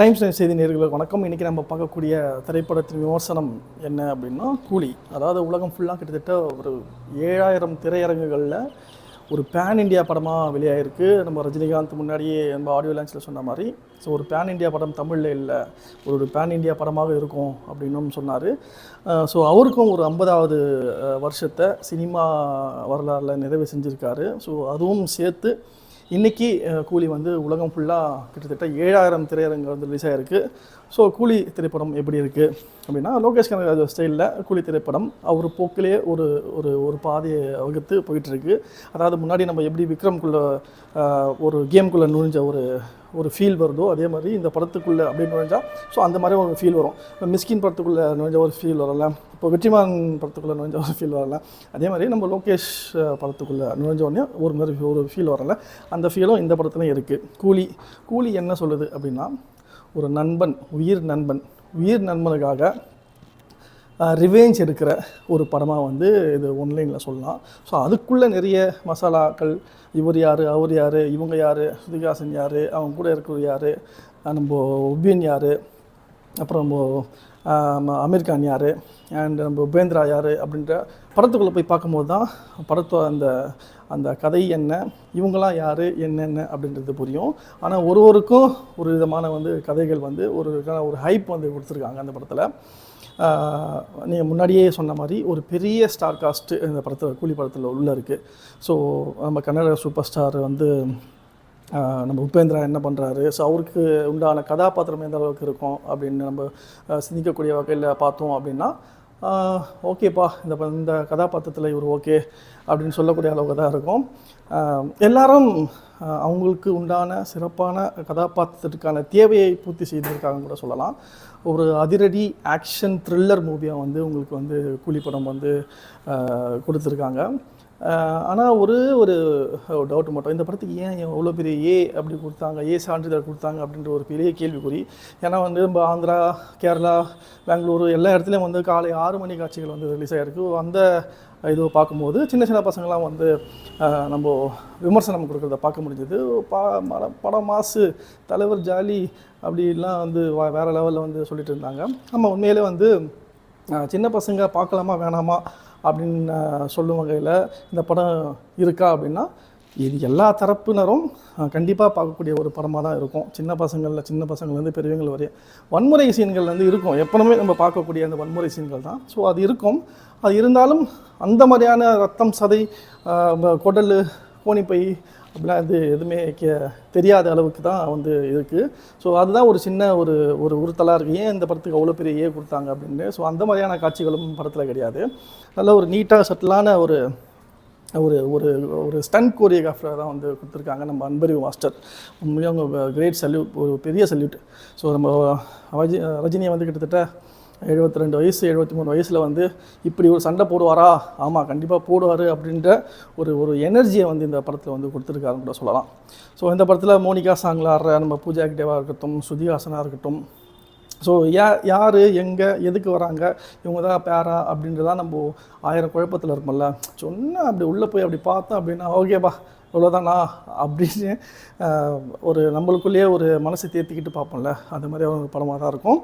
Times time செய்தி நேர்களுக்கு வணக்கம். இன்றைக்கி நம்ம பார்க்கக்கூடிய திரைப்படத்தின் விமர்சனம் என்ன அப்படின்னா கூலி. அதாவது உலகம் ஃபுல்லாக கிட்டத்தட்ட ஒரு ஏழாயிரம் திரையரங்குகளில் ஒரு பேன் இந்தியா படமாக வெளியாகிருக்கு நம்ம ரஜினிகாந்த் முன்னாடியே நம்ம ஆடியோ லான்ச்சில் சொன்ன மாதிரி. ஸோ ஒரு பேன் இந்தியா படம் தமிழில் இல்லை. ஒரு பேன் இந்தியா படமாக இருக்கும் அப்படின்னும் சொன்னார். ஸோ அவருக்கும் ஒரு ஐம்பதாவது வருஷத்தை சினிமா வரலாறில் நிறைவு செஞ்சுருக்காரு. ஸோ அதுவும் சேர்த்து இன்றைக்கி கூலி வந்து உலகம் ஃபுல்லாக கிட்டத்தட்ட ஏழாயிரம் திரையரங்கு வந்து ரிலீஸ் ஆகிருக்கு ஸோ கூலி திரைப்படம் எப்படி இருக்குது அப்படின்னா லோகேஷ் கனகராஜ் ஸ்டைலில் கூலி திரைப்படம் அவர் போக்கிலே ஒரு ஒரு ஒரு பாதையை வகுத்து போயிட்டுருக்கு அதாவது முன்னாடி நம்ம எப்படி விக்ரம்குள்ளே ஒரு கேம்குள்ளே நுழைஞ்ச ஒரு ஒரு ஃபீல் வருதோ அதே மாதிரி இந்த படத்துக்குள்ளே அப்படின்னு நுழைஞ்சா ஸோ அந்த மாதிரி ஒரு ஃபீல் வரும். இப்போ மிஸ்கின் படத்துக்குள்ளே நுழைஞ்ச ஒரு ஃபீல் வரல. இப்போ வெற்றிமான் படத்துக்குள்ளே நுழைஞ்ச ஒரு ஃபீல் வரல. அதே மாதிரி நம்ம லோகேஷ் படத்துக்குள்ளே நுழைஞ்ச உடனே ஒரு மாதிரி ஒரு ஃபீல் வரல. அந்த ஃபீலும் இந்த படத்துலையும் இருக்குது கூலி கூலி என்ன சொல்லுது அப்படின்னா ஒரு நண்பன் உயிர் நண்பன். உயிர் நண்பனுக்காக ரிவேஞ்ச் எடுக்கிற ஒரு படமாக வந்து இது ஒன்லைனில் சொல்லலாம். ஸோ அதுக்குள்ளே நிறைய மசாலாக்கள் இவர் யார் அவர் யார் இவங்க யார் சுதிகாசன் யார் அவங்க கூட இருக்கிறவர் யார் நம்ம உபியன் யார் அப்புறம் நம்ம அமீர் கான் யார்? அண்ட் நம்ம உபேந்திரா யார்? அப்படின்ற படத்துக்குள்ளே போய் பார்க்கும்போது தான் படத்தோ அந்த அந்த கதை என்ன? இவங்களாம் யார்? என்னென்ன? அப்படின்றது புரியும். ஆனால் ஒரு ஒருக்கும் ஒரு விதமான வந்து கதைகள் வந்து ஒரு ஒரு ஹைப் வந்து கொடுத்துருக்காங்க அந்த படத்தில். நீங்கள் முன்னாடியே சொன்ன மாதிரி ஒரு பெரிய ஸ்டார் காஸ்ட்டு இந்த படத்தில் கூலி படத்தில் உள்ளே இருக்குது ஸோ நம்ம கன்னட சூப்பர் ஸ்டார் வந்து நம்ம உபேந்திரா என்ன பண்ணுறாரு ஸோ அவருக்கு உண்டான கதாபாத்திரம் எந்த அளவுக்கு இருக்கும் அப்படின்னு நம்ம சிந்திக்கக்கூடிய வகையில் பார்த்தோம் அப்படின்னா ஓகேப்பா இந்த இந்த கதாபாத்திரத்தில் இவர் ஓகே அப்படின்னு சொல்லக்கூடிய அளவுக்கு தான் இருக்கும். எல்லாரும் அவங்களுக்கு உண்டான சிறப்பான கதாபாத்திரத்துக்கான தேவையை பூர்த்தி செய்திருக்காங்கன்னு கூட சொல்லலாம். ஒரு அதிரடி ஆக்ஷன் த்ரில்லர் மூவியாக வந்து உங்களுக்கு வந்து கூலி படம் வந்து கொடுத்துருக்காங்க. ஆனால் ஒரு ஒரு டவுட் மட்டும். இந்த படத்துக்கு ஏன் எவ்வளோ பெரிய ஏ அப்படி கொடுத்தாங்க? ஏ சான்றிதழ் கொடுத்தாங்க அப்படின்ற ஒரு பெரிய கேள்விக்குறி. ஏன்னா வந்து நம்ம ஆந்திரா கேரளா பெங்களூரு எல்லா இடத்துலையும் வந்து காலை ஆறு மணி காட்சிகள் வந்து ரிலீஸ் ஆகிருக்கு அந்த இது பார்க்கும்போது சின்ன சின்ன பசங்களாம் வந்து நம்ம விமர்சனம் கொடுக்குறத பார்க்க முடிஞ்சது. பா படம் மாசு தலைவர் ஜாலி அப்படிலாம் வந்து வேறு லெவலில் வந்து சொல்லிட்டு இருந்தாங்க. நம்ம உண்மையிலே வந்து சின்ன பசங்க பார்க்கலாமா வேணாமா அப்படின்னு சொல்லும் வகையில் இந்த படம் இருக்கா அப்படின்னா இது எல்லா தரப்பினரும் கண்டிப்பாக பார்க்கக்கூடிய ஒரு படமாக தான் இருக்கும். சின்ன பசங்களில் சின்ன பசங்கள்லேருந்து பெரியவங்கள் வரையும் வன்முறை சீன்கள் வந்து இருக்கும். எப்போவுமே நம்ம பார்க்கக்கூடிய அந்த வன்முறை சீன்கள் தான். ஸோ அது இருக்கும். அது இருந்தாலும் அந்த மாதிரியான ரத்தம் சதை குடல் கோணிப்பை அப்படிலாம் வந்து எதுவுமே கே- தெரியாத அளவுக்கு தான் வந்து இருக்குது ஸோ அதுதான் ஒரு சின்ன ஒரு ஒரு உறுத்தலாக இருக்குது ஏன் இந்த படத்துக்கு அவ்வளோ பெரிய ஏ கொடுத்தாங்க அப்படின்னு? ஸோ அந்த மாதிரியான காட்சிகளும் படத்தில் கிடையாது. நல்ல ஒரு நீட்டாக சட்டிலான ஒரு ஒரு ஒரு ஒரு ஸ்டன் கோரியோகிராஃபராக தான் வந்து கொடுத்துருக்காங்க நம்ம அன்பறிவு மாஸ்டர். உண்மையாக அவங்க கிரேட் சல்யூட் ஒரு பெரிய சல்யூட் ஸோ நம்ம ரஜினியை வந்து கிட்டத்தட்ட எழுபத்தி ரெண்டு வயசு எழுபத்தி மூணு வயசில் வந்து இப்படி ஒரு சண்டை போடுவாரா? ஆமாம் கண்டிப்பாக போடுவார் அப்படின்ற ஒரு ஒரு எனர்ஜியை வந்து இந்த படத்தில் வந்து கொடுத்துருக்காருன்னு கூட சொல்லலாம். ஸோ இந்த படத்தில் மோனிகா சாங்கில் ஆடுற நம்ம பூஜா கிட்டேவாக இருக்கட்டும் சுதிஹாசனாக இருக்கட்டும். ஸோ யா யார் எங்கே எதுக்கு வராங்க இவங்க தான் பேரா அப்படின்றதான் நம்ம ஆயிரம் குழப்பத்தில் இருப்போம்ல சொன்னால் அப்படி உள்ளே போய் அப்படி பார்த்தோம் அப்படின்னா ஓகேப்பா இவ்வளோதானா அப்படின்னு ஒரு நம்மளுக்குள்ளேயே ஒரு மனசை தேர்த்திக்கிட்டு பார்ப்போம்ல. அந்த மாதிரி ஒரு படமாக தான் இருக்கும்.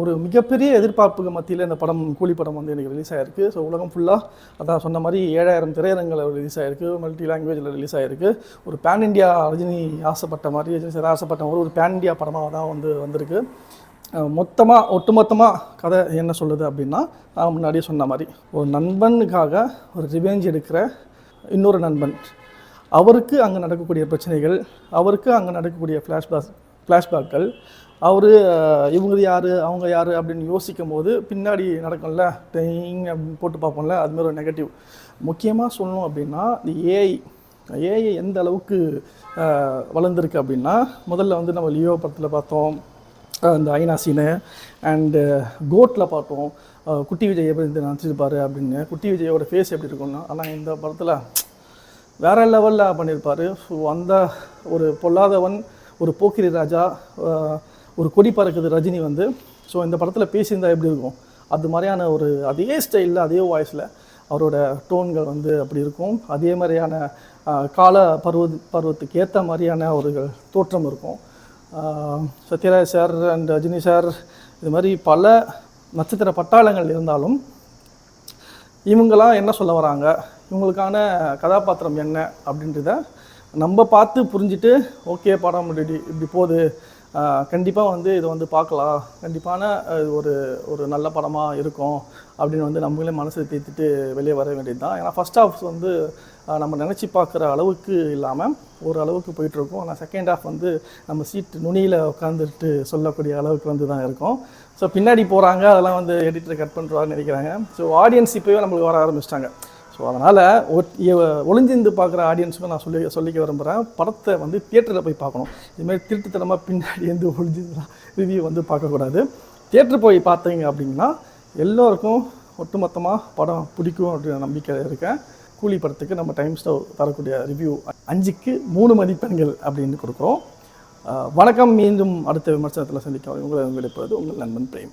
ஒரு மிகப்பெரிய எதிர்பார்ப்புக்கு மத்தியில் இந்த படம் கூலி படம் வந்து எனக்கு ரிலீஸ் ஆகிருக்கு ஸோ உலகம் ஃபுல்லாக அதான் சொன்ன மாதிரி ஏழாயிரம் திரையரங்கில் ரிலீஸ் ஆகிருக்கு மல்டி லாங்குவேஜில் ரிலீஸ் ஆகிருக்கு ஒரு பேன் இண்டியா ரஜினி ஆசைப்பட்ட மாதிரி ரஜினி சார் ஆசைப்பட்ட மாதிரி ஒரு பேன் இண்டியா படமாக தான் வந்து வந்திருக்கு. மொத்தமாக ஒட்டுமொத்தமாக கதை என்ன சொல்லுது அப்படின்னா நான் முன்னாடியே சொன்ன மாதிரி ஒரு நண்பனுக்காக ஒரு ரிவெஞ்ச் எடுக்கிற இன்னொரு நண்பன். அவருக்கு அங்கே நடக்கக்கூடிய பிரச்சனைகள் அவருக்கு அங்கே நடக்கக்கூடிய ஃப்ளாஷ்பேக் ஃப்ளாஷ்பேக்கள் அவர் இவங்க யார் அவங்க யார் அப்படின்னு யோசிக்கும் போது பின்னாடி நடக்கும்ல டெய்ங் அப்படின்னு போட்டு பார்ப்போம்ல அதுமாரி ஒரு நெகட்டிவ் முக்கியமாக சொல்லணும் அப்படின்னா இந்த ஏஐ ஏஐ எந்த அளவுக்கு வளர்ந்துருக்கு அப்படின்னா முதல்ல வந்து நம்ம லியோ படத்தில் பார்த்தோம் இந்த ஐநா சீனு அண்டு கோட்டில் பார்த்தோம் குட்டி விஜய் எப்படி நினச்சிருப்பாரு அப்படின்னு. குட்டி விஜயோட ஃபேஸ் எப்படி இருக்கும்னா ஆனால் இந்த படத்தில் வேற லெவலில் பண்ணியிருப்பார் ஸோ அந்த ஒரு பொல்லாதவன் ஒரு போக்கிரி ராஜா ஒரு கொடி பறக்குது ரஜினி வந்து. ஸோ இந்த படத்தில் பேசியிருந்தா எப்படி இருக்கும்? அது மாதிரியான ஒரு அதே ஸ்டைலில் அதே வாய்ஸில் அவரோட டோன்கள் வந்து அப்படி இருக்கும். அதே மாதிரியான கால பருவ பருவத்துக்கு ஏற்ற மாதிரியான ஒரு தோற்றம் இருக்கும். Sathyaraj sir and Rajini sir இது மாதிரி பல நட்சத்திர பட்டாளங்கள் இருந்தாலும் இவங்களாம் என்ன சொல்ல வராங்க? இவங்களுக்கான கதாபாத்திரம் என்ன? அப்படின்றத நம்ம பார்த்து புரிஞ்சுட்டு ஓகே படம் இப்படி இப்படி போகுது. கண்டிப்பாக வந்து இதை வந்து பார்க்கலாம். கண்டிப்பான ஒரு ஒரு நல்ல படமாக இருக்கும் அப்படின்னு வந்து நம்மளே மனசை தேத்திட்டு வெளியே வர வேண்டியது தான் ஏன்னா ஃபஸ்ட் ஹாஃப் வந்து நம்ம நினச்சி பார்க்குற அளவுக்கு இல்லாமல் ஒரு அளவுக்கு போயிட்டுருக்கோம். ஆனால் செகண்ட் ஹாஃப் வந்து நம்ம சீட் நுனியில் உட்காந்துட்டு சொல்லக்கூடிய அளவுக்கு வந்து தான் இருக்கும். ஸோ பின்னாடி போகிறாங்க அதெல்லாம் வந்து எடிட்டர் கட் பண்ணுறாருன்னு நினைக்கிறாங்க. ஸோ ஆடியன்ஸ் இப்போவே நம்மளுக்கு வர ஆரம்பிச்சிட்டாங்க. ஸோ அதனால் ஒளிஞ்சிருந்து பார்க்குற ஆடியன்ஸுக்கும் நான் சொல்லி சொல்லிக்க விரும்புகிறேன் படத்தை வந்து தியேட்டரில் போய் பார்க்கணும். இதுமாதிரி திருட்டுத்தனமாக பின்னாடி வந்து ஒளிஞ்சிருந்தா ரிவ்யூ வந்து பார்க்கக்கூடாது. தியேட்டர் போய் பார்த்தீங்க அப்படின்னா எல்லோருக்கும் ஒட்டுமொத்தமாக படம் பிடிக்கும் அப்படின்ற நம்பிக்கை இருக்கேன். கூலி படத்துக்கு நம்ம டைம் ஸ்டவ் தரக்கூடிய ரிவ்யூ அஞ்சுக்கு மூணு மதிப்பெண்கள் அப்படின்னு கொடுக்குறோம். வணக்கம் மீண்டும் அடுத்த விமர்சனத்தில் சந்திக்க உங்களை விடுப்பது உங்கள் நண்பன் பிரேம்.